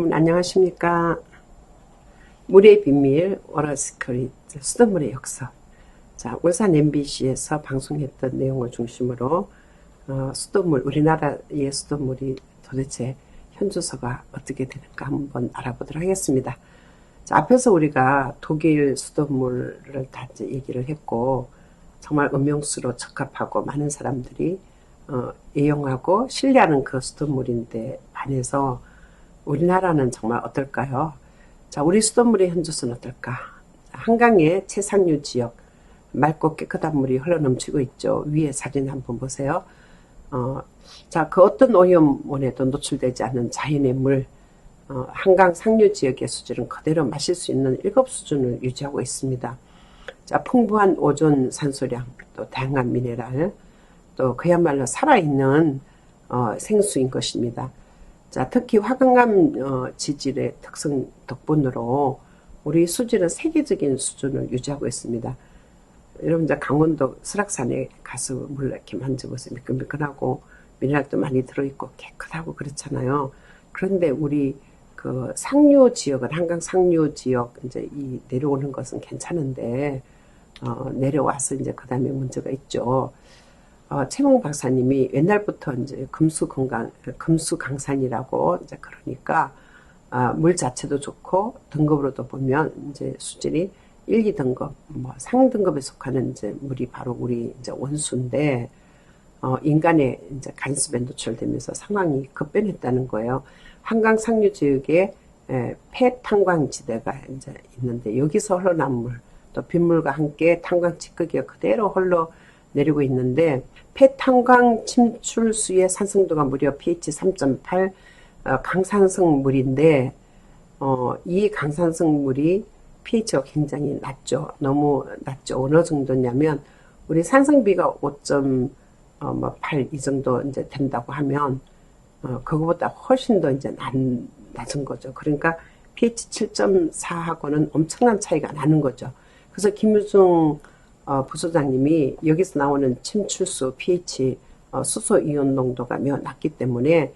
여러분 안녕하십니까? 물의 비밀 워러스크릿 수돗물의 역사. 자, 울산 MBC에서 방송했던 내용을 중심으로 어, 수돗물 우리나라의 수돗물이 도대체 현주소가 어떻게 되는가 한번 알아보도록 하겠습니다. 자, 앞에서 우리가 독일 수돗물을 다 얘기를 했고 정말 음용수로 적합하고 많은 사람들이 어, 이용하고 신뢰하는 그 수돗물인데 반해서 우리나라는 정말 어떨까요? 자, 우리 수돗물의 현주소는 어떨까? 한강의 최상류 지역 맑고 깨끗한 물이 흘러넘치고 있죠. 위에 사진 한번 보세요. 어, 자, 그 어떤 오염원에도 노출되지 않는 자연의 물, 어, 한강 상류 지역의 수질은 그대로 마실 수 있는 일곱 수준을 유지하고 있습니다. 자, 풍부한 오존 산소량, 또 다양한 미네랄, 또 그야말로 살아있는 어, 생수인 것입니다. 자, 특히 화강암 어, 지질의 특성 덕분으로 우리 수질은 세계적인 수준을 유지하고 있습니다. 여러분 이제 강원도 설악산에 가서 물 이렇게 만져보세요. 미끈미끈하고 미네랄도 많이 들어있고 깨끗하고 그렇잖아요. 그런데 우리 그 상류 지역은 한강 상류 지역 이제 이 내려오는 것은 괜찮은데 어, 내려와서 이제 그 다음에 문제가 있죠. 어, 최몽 박사님이 옛날부터 이제 금수 건강, 금수 강산이라고 이제 그러니까 아, 물 자체도 좋고 등급으로도 보면 이제 수질이 1, 2등급, 뭐 상등급에 속하는 이제 물이 바로 우리 이제 원수인데 어, 인간의 이제 간섭에 노출되면서 상황이 급변했다는 거예요. 한강 상류 지역에 에, 폐탄광 지대가 이제 있는데 여기서 흘러난 물, 또 빗물과 함께 탄광 찌꺼기가 그대로 흘러 내리고 있는데 폐탄광 침출수의 산성도가 무려 pH 3.8 어, 강산성 물인데 어, 이 강산성 물이 pH가 굉장히 낮죠. 너무 낮죠. 어느 정도냐면 우리 산성비가 5.8이 어, 뭐 정도 이제 된다고 하면 어, 그거보다 훨씬 더 이제 낮, 낮은 거죠. 그러니까 pH 7.4하고는 엄청난 차이가 나는 거죠. 그래서 김유중 어, 부소장님이 여기서 나오는 침출수 pH 어, 수소 이온 농도가 매우 낮기 때문에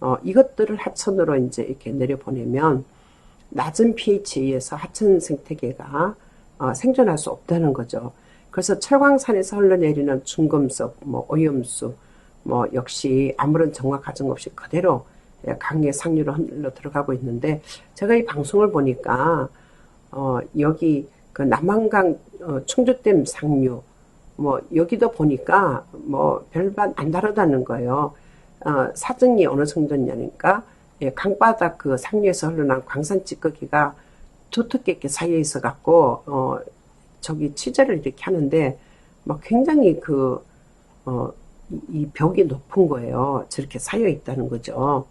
어, 이것들을 하천으로 이제 이렇게 내려보내면 낮은 pH에서 하천 생태계가 어, 생존할 수 없다는 거죠. 그래서 철광산에서 흘러내리는 중금속, 뭐 오염수, 뭐 역시 아무런 정화 과정 없이 그대로 강의 상류로 흘러 들어가고 있는데 제가 이 방송을 보니까 어, 여기 그 남한강 어, 충주댐 상류 뭐 여기도 보니까 뭐 별반 안 다르다는 거예요. 어, 사정이 어느 정도냐니까 예, 강바닥 그 상류에서 흘러난 광산 찌꺼기가 두텁게 사이에 있어 갖고 어 저기 취재를 이렇게 하는데 막 굉장히 그 어 이 벽이 높은 거예요. 저렇게 쌓여 있다는 거죠.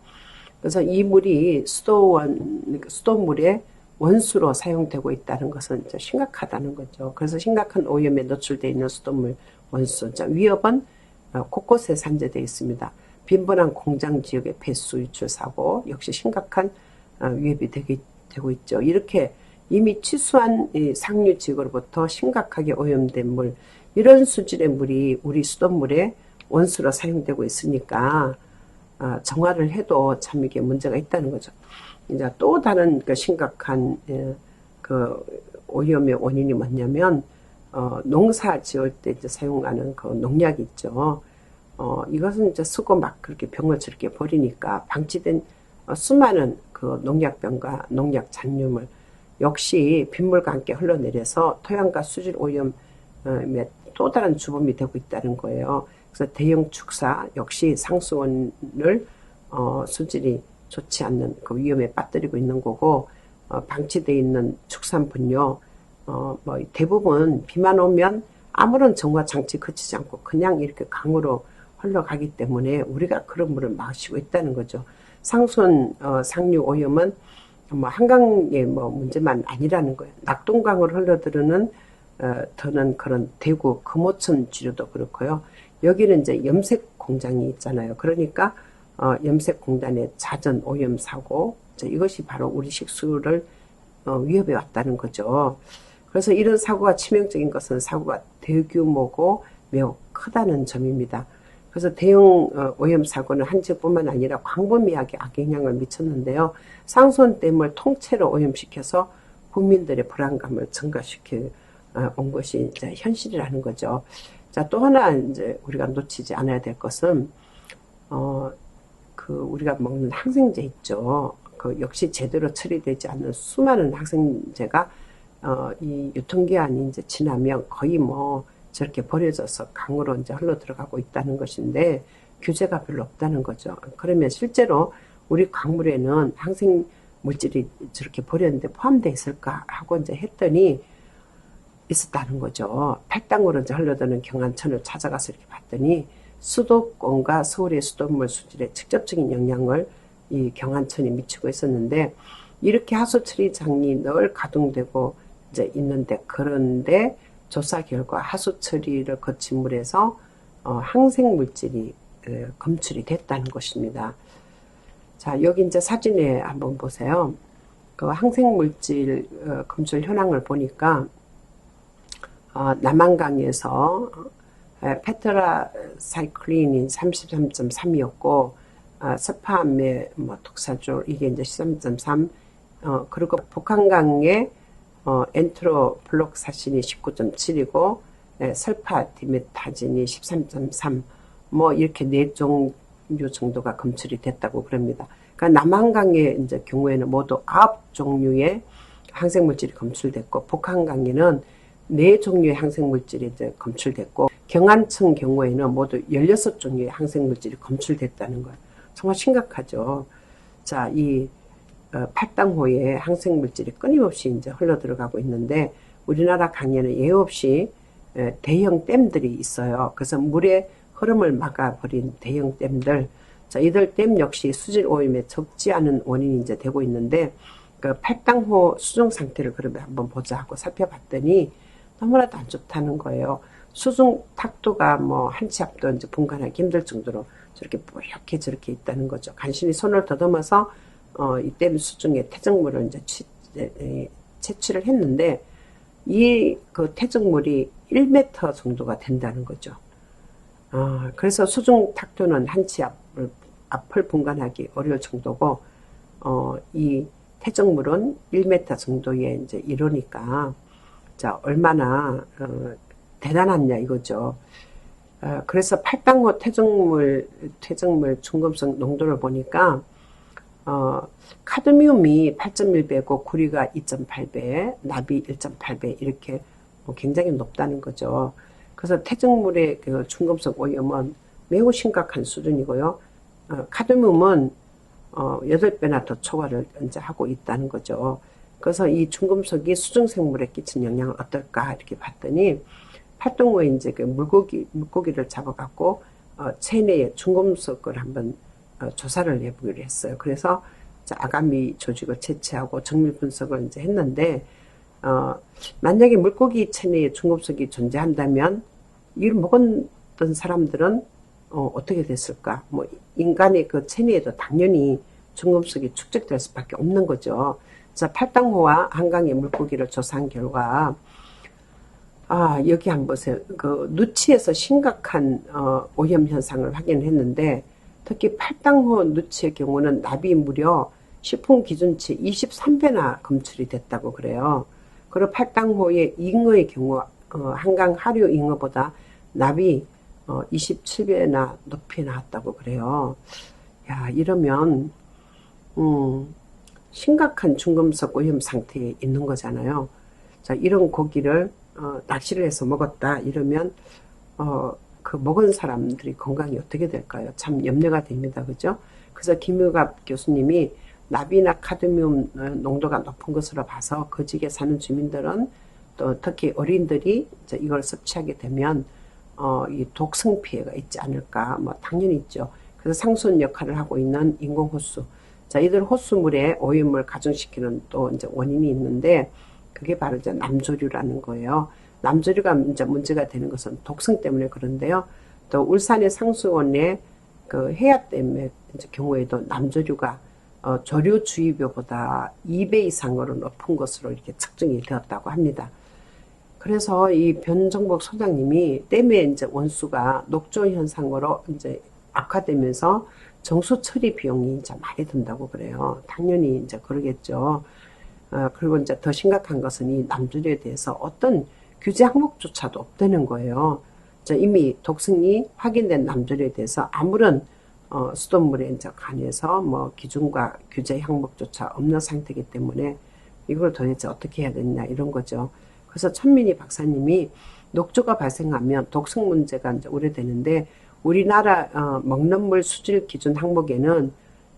그래서 이 물이 수도원 그러니까 수도물에 원수로 사용되고 있다는 것은 심각하다는 거죠. 그래서 심각한 오염에 노출되어 있는 수돗물 원수. 위협은 어, 곳곳에 산재되어 있습니다. 빈번한 공장 지역의 배수 유출 사고 역시 심각한 어, 위협이 되게, 되고 있죠. 이렇게 이미 취수한 상류 지역으로부터 심각하게 오염된 물, 이런 수질의 물이 우리 수돗물에 원수로 사용되고 있으니까 어, 정화를 해도 참 이게 문제가 있다는 거죠. 이제 또 다른 그 심각한 예, 그 오염의 원인이 뭐냐면 어, 농사 지을 때 이제 사용하는 그 농약 있죠. 어, 이것은 이제 쓰고 막 그렇게 병을 저렇게 버리니까 방치된 어, 수많은 그 농약병과 농약 잔류물 역시 빗물과 함께 흘러내려서 토양과 수질 오염에 또 다른 주범이 되고 있다는 거예요. 그래서 대형 축사 역시 상수원을 어, 수질이 좋지 않는 그 위험에 빠뜨리고 있는 거고 어, 방치되어 있는 축산분요 어, 뭐 대부분 비만 오면 아무런 정화 장치 거치지 않고 그냥 이렇게 강으로 흘러가기 때문에 우리가 그런 물을 마시고 있다는 거죠. 상순 어, 상류 오염은 뭐 한강의 뭐 문제만 아니라는 거예요. 낙동강으로 흘러들어는 어, 더는 그런 대구 금호천 지류도 그렇고요. 여기는 이제 염색 공장이 있잖아요. 그러니까 어, 염색 공단의 자전 오염 사고 이것이 바로 우리 식수를 어, 위협해 왔다는 거죠. 그래서 이런 사고가 치명적인 것은 사고가 대규모고 매우 크다는 점입니다. 그래서 대형 어, 오염 사고는 한 지역뿐만 아니라 광범위하게 악영향을 미쳤는데요. 상수원댐을 통째로 오염시켜서 국민들의 불안감을 증가시켜 어, 온 것이 현실이라는 거죠. 자, 또 하나 이제 우리가 놓치지 않아야 될 것은 어, 그 우리가 먹는 항생제 있죠. 그 역시 제대로 처리되지 않는 수많은 항생제가 어, 이 유통기한이 이제 지나면 거의 뭐 저렇게 버려져서 강으로 이제 흘러 들어가고 있다는 것인데 규제가 별로 없다는 거죠. 그러면 실제로 우리 강물에는 항생 물질이 저렇게 버렸는데 포함되어 있을까 하고 이제 했더니 있었다는 거죠. 팔당으로 이제 흘러드는 경안천을 찾아가서 이렇게 봤더니 수도권과 서울의 수돗물 수질에 직접적인 영향을 이 경안천이 미치고 있었는데 이렇게 하수 처리 장이 늘 가동되고 이제 있는데 그런데 조사 결과 하수 처리를 거친 물에서 어, 항생 물질이 어, 검출이 됐다는 것입니다. 자 여기 이제 사진에 한번 보세요. 그 항생 물질 어, 검출 현황을 보니까 어, 남한강에서 페트라사이클린인 33.3이었고 어, 스파암의 뭐 독사조 이게 이제 13.3 어, 그리고 북한강의 어, 엔트로플록사신이 19.7이고 예, 설파 디메타진이 13.3 뭐 이렇게 네 종류 정도가 검출이 됐다고 그럽니다. 그러니까 남한강의 이제 경우에는 모두 아홉 종류의 항생물질이 검출됐고 북한강에는 네 종류의 항생물질이 이제 검출됐고 경안청 경우에는 모두 16종류의 항생물질이 검출됐다는 거예요. 정말 심각하죠. 자, 이 어, 팔당호에 항생물질이 끊임없이 이제 흘러 들어가고 있는데 우리나라 강에는 예 없이 대형 댐들이 있어요. 그래서 물의 흐름을 막아버린 대형 댐들. 자, 이들 댐 역시 수질 오염에 적지 않은 원인이 이제 되고 있는데 그 팔당호 수중 상태를 그러면 한번 보자 하고 살펴봤더니 너무나도 안 좋다는 거예요. 수중 탁도가 뭐 한 치 앞도 이제 분간하기 힘들 정도로 저렇게 뿌옇게 저렇게 있다는 거죠. 간신히 손을 더듬어서 어, 이댐 수중에 태적물을 이제 취, 에, 채취를 했는데 이 그 태적물이 1m 정도가 된다는 거죠. 어, 그래서 수중 탁도는 한 치 앞을, 앞을 분간하기 어려울 정도고 어, 이 태적물은 1m 정도에 이제 이러니까 자 얼마나 어, 대단하냐 이거죠. 어, 그래서 팔당호 퇴적물 퇴적물 중금속 농도를 보니까 어, 카드뮴이 8.1배고 구리가 2.8배, 납이 1.8배 이렇게 뭐 굉장히 높다는 거죠. 그래서 태적물의 그 중금속 오염은 매우 심각한 수준이고요. 어, 카드뮴은 어, 8배나 더 초과를 이제 하고 있다는 거죠. 그래서 이 중금속이 수중생물에 끼친 영향은 어떨까 이렇게 봤더니 활동후에 이제 그 물고기 물고기를 잡아갖고 어, 체내에 중금속을 한번 어, 조사를 해보기로 했어요. 그래서 아가미 조직을 채취하고 정밀 분석을 이제 했는데 어, 만약에 물고기 체내에 중금속이 존재한다면 이를 먹었던 사람들은 어, 어떻게 됐을까? 뭐 인간의 그 체내에도 당연히 중금속이 축적될 수밖에 없는 거죠. 자, 팔당호와 한강의 물고기를 조사한 결과, 아, 여기 한번 보세요. 그, 누치에서 심각한, 어, 오염 현상을 확인했는데, 특히 팔당호 누치의 경우는 납이 무려 식품 기준치 23배나 검출이 됐다고 그래요. 그리고 팔당호의 잉어의 경우, 어, 한강 하류 잉어보다 납이 어, 27배나 높이 나왔다고 그래요. 야, 이러면, 음, 심각한 중금속 오염 상태에 있는 거잖아요. 자, 이런 고기를 어, 낚시를 해서 먹었다 이러면 어, 그 먹은 사람들이 건강이 어떻게 될까요? 참 염려가 됩니다. 그죠? 그래서 김유갑 교수님이 나비나 카드뮴 농도가 높은 것으로 봐서 그 지역에 사는 주민들은 또 특히 어린들이 이걸 섭취하게 되면 어, 이 독성 피해가 있지 않을까? 뭐 당연히 있죠. 그래서 상수원 역할을 하고 있는 인공호수 자, 이들 호수물에 오염을 가중시키는 또 이제 원인이 있는데 그게 바로 이제 남조류라는 거예요. 남조류가 이제 문제가 되는 것은 독성 때문에 그런데요. 또 울산의 상수원의 그 해야댐의 이제 경우에도 남조류가 어, 조류 주의보보다 2배 이상으로 높은 것으로 이렇게 측정이 되었다고 합니다. 그래서 이 변정복 소장님이 댐의 이제 원수가 녹조 현상으로 이제 악화되면서 정수 처리 비용이 이제 많이 든다고 그래요. 당연히 이제 그러겠죠. 어, 그리고 이제 더 심각한 것은 이 남주류에 대해서 어떤 규제 항목조차도 없다는 거예요. 이미 독성이 확인된 남주류에 대해서 아무런 어, 수돗물에 이제 관해서 뭐 기준과 규제 항목조차 없는 상태이기 때문에 이걸 도대체 어떻게 해야 되느냐 이런 거죠. 그래서 천민희 박사님이 녹조가 발생하면 독성 문제가 이제 우려되는데 우리나라 어, 먹는 물 수질 기준 항목에는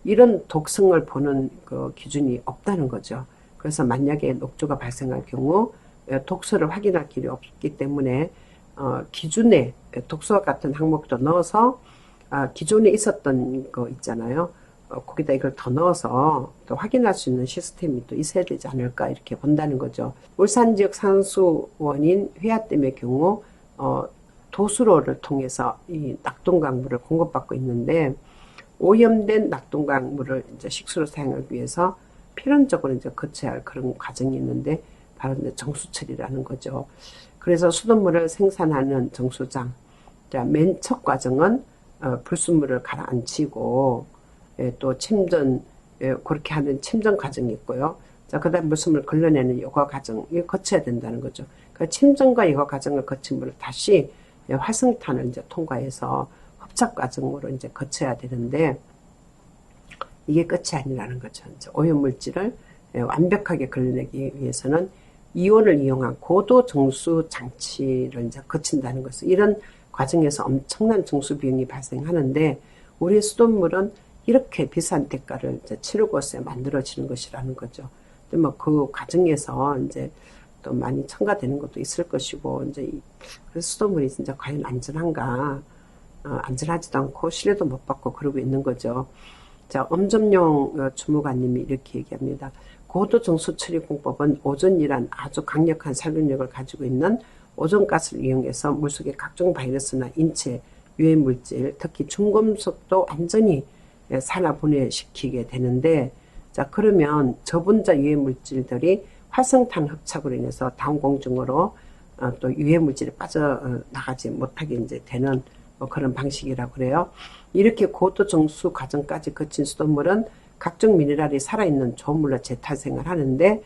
이런 독성을 보는 그 기준이 없다는 거죠. 그래서 만약에 녹조가 발생할 경우 어, 독소를 확인할 길이 없기 때문에 어, 기준에 독소와 같은 항목도 넣어서 아, 기존에 있었던 거 있잖아요. 어, 거기다 이걸 더 넣어서 또 확인할 수 있는 시스템이 또 있어야 되지 않을까 이렇게 본다는 거죠. 울산 지역 산수 원인 회화 댐의 경우 어, 도수로를 통해서 이 낙동강물을 공급받고 있는데 오염된 낙동강물을 이제 식수로 사용하기 위해서 필연적으로 이제 거쳐야 할 그런 과정이 있는데 바로 이제 정수처리라는 거죠. 그래서 수돗물을 생산하는 정수장. 자, 맨첫 과정은 어, 불순물을 가라앉히고 예, 또 침전 예, 그렇게 하는 침전 과정이 있고요. 자, 그다음 불순물 걸러내는 여과 과정 이 거쳐야 된다는 거죠. 그 침전과 여과 과정을 거친 물을 다시 예, 활성탄을 이제 통과해서 흡착 과정으로 이제 거쳐야 되는데 이게 끝이 아니라는 거죠. 이제 오염 물질을 예, 완벽하게 걸러내기 위해서는 이온을 이용한 고도 정수 장치를 이제 거친다는 것을 이런 과정에서 엄청난 정수 비용이 발생하는데 우리 수돗물은 이렇게 비싼 대가를 이제 치르고서 만들어지는 것이라는 거죠. 뭐 그 과정에서 이제 또 많이 첨가되는 것도 있을 것이고 이제 그래서 수돗물이 진짜 과연 안전한가 어, 안전하지도 않고 신뢰도 못 받고 그러고 있는 거죠. 자 엄점용 어, 주무관님이 이렇게 얘기합니다. 고도 정수 처리 공법은 오존이란 아주 강력한 살균력을 가지고 있는 오존가스를 이용해서 물속의 각종 바이러스나 인체 유해 물질, 특히 중금속도 완전히 산화 분해시키게 되는데 자 그러면 저분자 유해 물질들이 활성탄 흡착으로 인해서 다운공중으로 어, 또 유해 물질이 빠져 나가지 못하게 이제 되는 뭐 그런 방식이라고 그래요. 이렇게 고도 정수 과정까지 거친 수돗물은 각종 미네랄이 살아있는 좋은 물로 재탄생을 하는데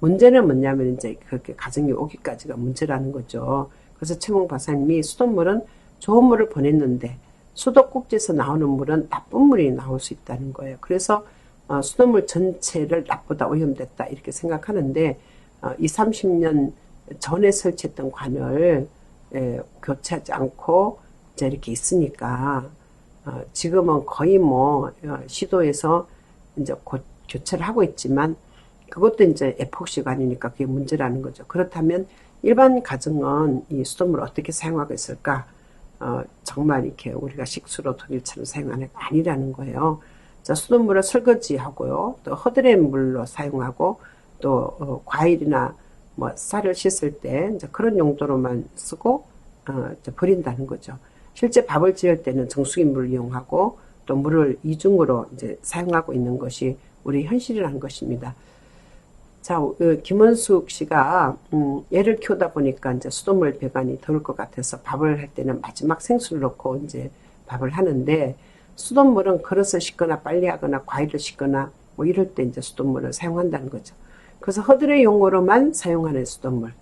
문제는 뭐냐면 이제 그렇게 가정이 오기까지가 문제라는 거죠. 그래서 최몽 박사님이 수돗물은 좋은 물을 보냈는데 수도꼭지에서 나오는 물은 나쁜 물이 나올 수 있다는 거예요. 그래서 어, 수돗물 전체를 나쁘다 오염됐다 이렇게 생각하는데 어, 2, 30년 전에 설치했던 관을 에, 교체하지 않고 이제 이렇게 있으니까 어, 지금은 거의 뭐 어, 시도에서 이제 곧 교체를 하고 있지만 그것도 이제 에폭시관이니까 그게 문제라는 거죠. 그렇다면 일반 가정은 이 수돗물을 어떻게 사용하고 있을까? 어, 정말 이렇게 우리가 식수로 독일처럼 사용하는 게 아니라는 거예요. 자, 수돗물을 설거지하고요. 또 허드렛 물로 사용하고 또 어, 과일이나 뭐 쌀을 씻을 때 이제 그런 용도로만 쓰고 어, 버린다는 거죠. 실제 밥을 지을 때는 정수기 물을 이용하고 또 물을 이중으로 이제 사용하고 있는 것이 우리 현실이라는 것입니다. 자, 그 김원숙 씨가 음, 애를 키우다 보니까 이제 수돗물 배관이 더울 것 같아서 밥을 할 때는 마지막 생수를 넣고 이제 밥을 하는데 수돗물은 그릇을 씻거나 빨리 하거나 과일을 씻거나 뭐 이럴 때 이제 수돗물을 사용한다는 거죠. 그래서 허들의 용어로만 사용하는 수돗물.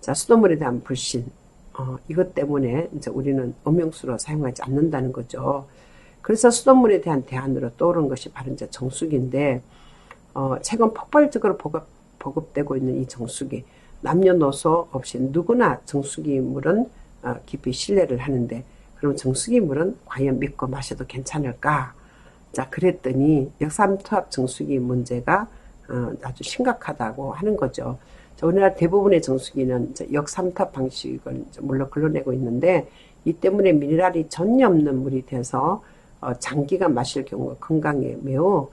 자, 수돗물에 대한 불신. 어, 이것 때문에 이제 우리는 음용수로 사용하지 않는다는 거죠. 그래서 수돗물에 대한 대안으로 떠오른 것이 바로 이제 정수기인데, 어, 최근 폭발적으로 보급, 보급되고 있는 이 정수기 남녀노소 없이 누구나 정수기 물은 어, 깊이 신뢰를 하는데 그럼 정수기 물은 과연 믿고 마셔도 괜찮을까? 자 그랬더니 역삼투압 정수기 문제가 어, 아주 심각하다고 하는 거죠. 자, 우리나라 대부분의 정수기는 역삼투압 방식을 물론 걸러내고 있는데 이 때문에 미네랄이 전혀 없는 물이 돼서 어, 장기간 마실 경우 건강에 매우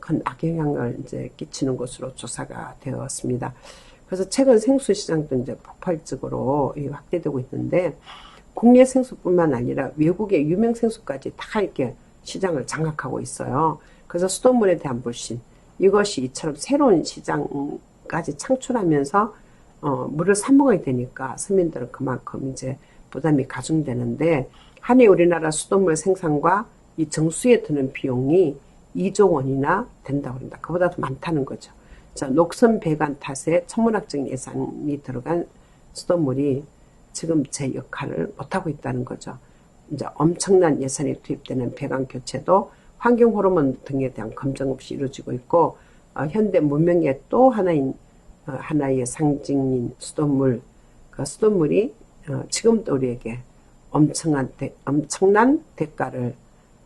큰 악영향을 이제 끼치는 것으로 조사가 되었습니다. 그래서 최근 생수 시장도 이제 폭발적으로 확대되고 있는데 국내 생수뿐만 아니라 외국의 유명 생수까지 다 이렇게 시장을 장악하고 있어요. 그래서 수돗물에 대한 불신 이것이 이처럼 새로운 시장까지 창출하면서 어, 물을 사 먹어야 되니까 서민들은 그만큼 이제 부담이 가중되는데 한해 우리나라 수돗물 생산과 이 정수에 드는 비용이 2조 원이나 된다고 합니다. 그보다도 많다는 거죠. 자, 녹선 배관 탓에 천문학적인 예산이 들어간 수돗물이 지금 제 역할을 못하고 있다는 거죠. 이제 엄청난 예산이 투입되는 배관 교체도 환경 호르몬 등에 대한 검증 없이 이루어지고 있고 어, 현대 문명의 또 하나인 어, 하나의 상징인 수돗물 그 수돗물이 어, 지금도 우리에게 엄청난 대, 엄청난 대가를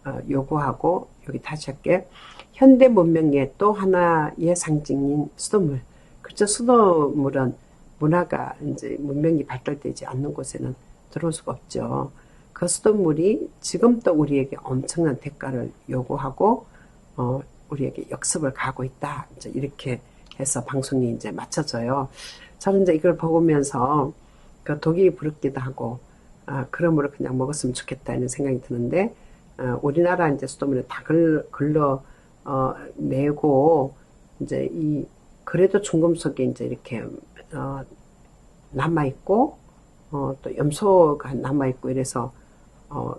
어, 요구하고 여기 다시 할게 현대 문명의 또 하나의 상징인 수돗물 그렇죠 수돗물은 문화가 이제 문명이 발달되지 않는 곳에는 들어올 수가 없죠. 그 수돗물이 지금도 우리에게 엄청난 대가를 요구하고 어, 우리에게 역습을 가고 있다. 이제 이렇게 해서 방송이 이제 맞춰져요. 저는 이제 이걸 보면서 그 독이 부럽기도 하고 아, 그러므로 그냥 먹었으면 좋겠다 이런 생각이 드는데 어, 우리나라 이제 수돗물을 다 글, 글러 어, 내고 이제 이 그래도 중금속에 이제 이렇게 어, 남아 있고 어, 또 염소가 남아 있고 이래서 어,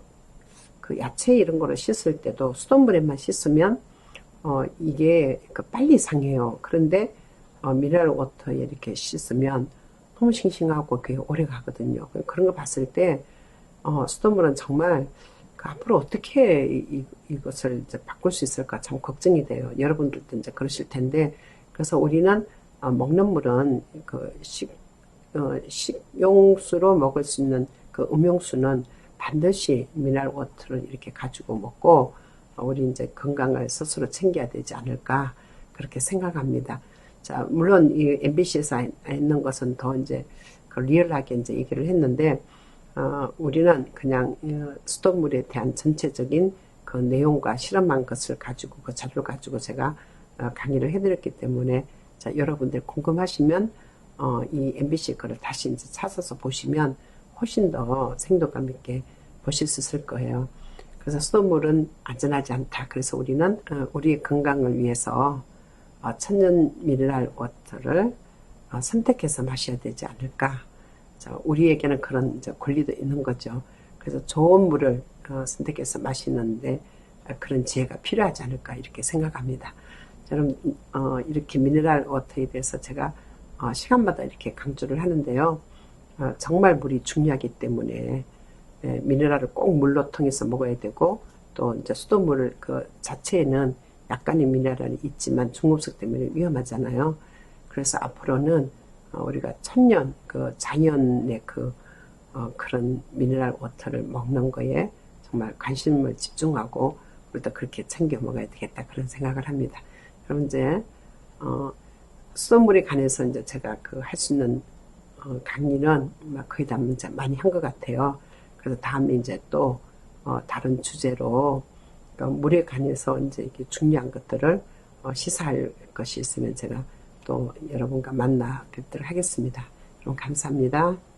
그 야채 이런 거를 씻을 때도 수돗물에만 씻으면 어, 이게 그 빨리 상해요. 그런데 어, 미네랄 워터에 이렇게 씻으면 너무 싱싱하고 그게 오래 가거든요. 그런 거 봤을 때 어, 수돗물은 정말 그 앞으로 어떻게 이, 이, 것을 이제 바꿀 수 있을까 참 걱정이 돼요. 여러분들도 이제 그러실 텐데 그래서 우리는 어, 먹는 물은 그 식, 어, 식용수로 먹을 수 있는 그 음용수는 반드시 미네랄 워터를 이렇게 가지고 먹고 어, 우리 이제 건강을 스스로 챙겨야 되지 않을까 그렇게 생각합니다. 자, 물론 이 MBC에서 있는 것은 더 이제 그 리얼하게 이제 얘기를 했는데 어, 우리는 그냥 어, 수돗물에 대한 전체적인 그 내용과 실험한 것을 가지고 그 자료를 가지고 제가 어, 강의를 해드렸기 때문에 자, 여러분들 궁금하시면 어, 이 MBC 거를 다시 이제 찾아서 보시면 훨씬 더 생동감 있게 보실 수 있을 거예요. 그래서 수돗물은 안전하지 않다. 그래서 우리는 어, 우리의 건강을 위해서 어, 천연 미네랄 워터를 어, 선택해서 마셔야 되지 않을까. 자, 우리에게는 그런 권리도 있는 거죠. 그래서 좋은 물을 선택해서 마시는데 그런 지혜가 필요하지 않을까 이렇게 생각합니다. 저는 이렇게 미네랄 워터에 대해서 제가 어, 시간마다 이렇게 강조를 하는데요. 어, 정말 물이 중요하기 때문에 예, 미네랄을 꼭 물로 통해서 먹어야 되고 또 이제 수돗물 그 자체에는 약간의 미네랄이 있지만 중금속 때문에 위험하잖아요. 그래서 앞으로는 어, 우리가 천년 그 자연의 그 어, 그런 미네랄 워터를 먹는 거에 정말 관심을 집중하고 우리도 그렇게 챙겨 먹어야 되겠다 그런 생각을 합니다. 그럼 이제 어, 수돗물에 관해서 이제 제가 그 할 수 있는 어, 강의는 막 거의 다 문제 많이 한 것 같아요. 그래서 다음에 이제 또 어, 다른 주제로 그러니까 물에 관해서 이제 이게 중요한 것들을 어, 시사할 것이 있으면 제가 또 여러분과 만나 뵙도록 하겠습니다. 그럼 감사합니다.